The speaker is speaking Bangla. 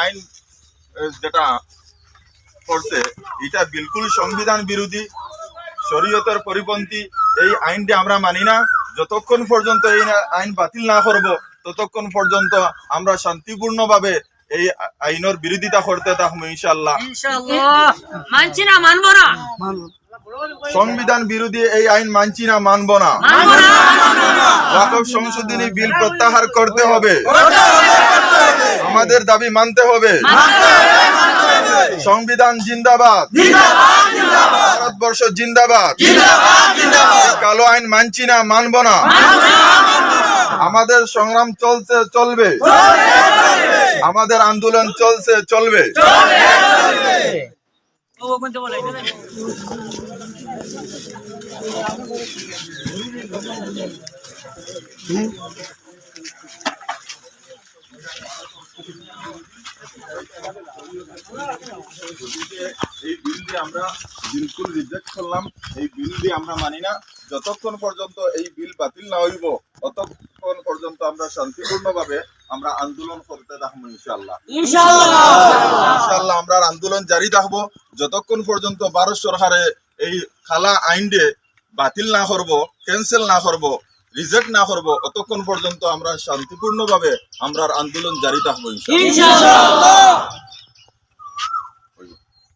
আইন যেটা করছে এটা বিলকুল সংবিধান বিরোধী শরীয়তের পরিপন্থী। এই আইনটি আমরা মানি না। যতক্ষণ পর্যন্ত এই আইন বাতিল না করব ততক্ষণ পর্যন্ত আমরা শান্তিপূর্ণভাবে এই আইনের বিরোধিতা করতে থাকব ইনশাল্লাহ মানছি না মানবো না? সংবিধান বিরোধী এই আইন মানছি না মানব না। সংশোধনী বিল প্রত্যাহার করতে হবে। আমাদের দাবি মানতে হবে। সংবিধান জিন্দাবাদ। ভারতবর্ষ জিন্দাবাদ। কালো আইন মানছি না মানব না। আমাদের সংগ্রাম চলছে চলবে। আমাদের আন্দোলন চলছে চলবে কোনটা বলে এই বিল দিয়ে আমরা বিলকুল রিজেক্ট করলাম। এই বিল দিয়ে আমরা মানি না। যতক্ষণ পর্যন্ত এই বিল বাতিল না হইব ততক্ষণ পর্যন্ত আমরা শান্তিপূর্ণভাবে আমরা আন্দোলন করতে থাকব ইনশাল্লাহ ইনশাল্লাহ আমরা আন্দোলন জারি থাকব। যতক্ষণ পর্যন্ত ভারত সরকারে এই খালা আইন দিয়ে বাতিল না করব ক্যান্সেল না করব রিজেক্ট না করব ততক্ষণ পর্যন্ত আমরা শান্তিপূর্ণভাবে আমরা আন্দোলন জারি থাকব ইনশাল্লাহ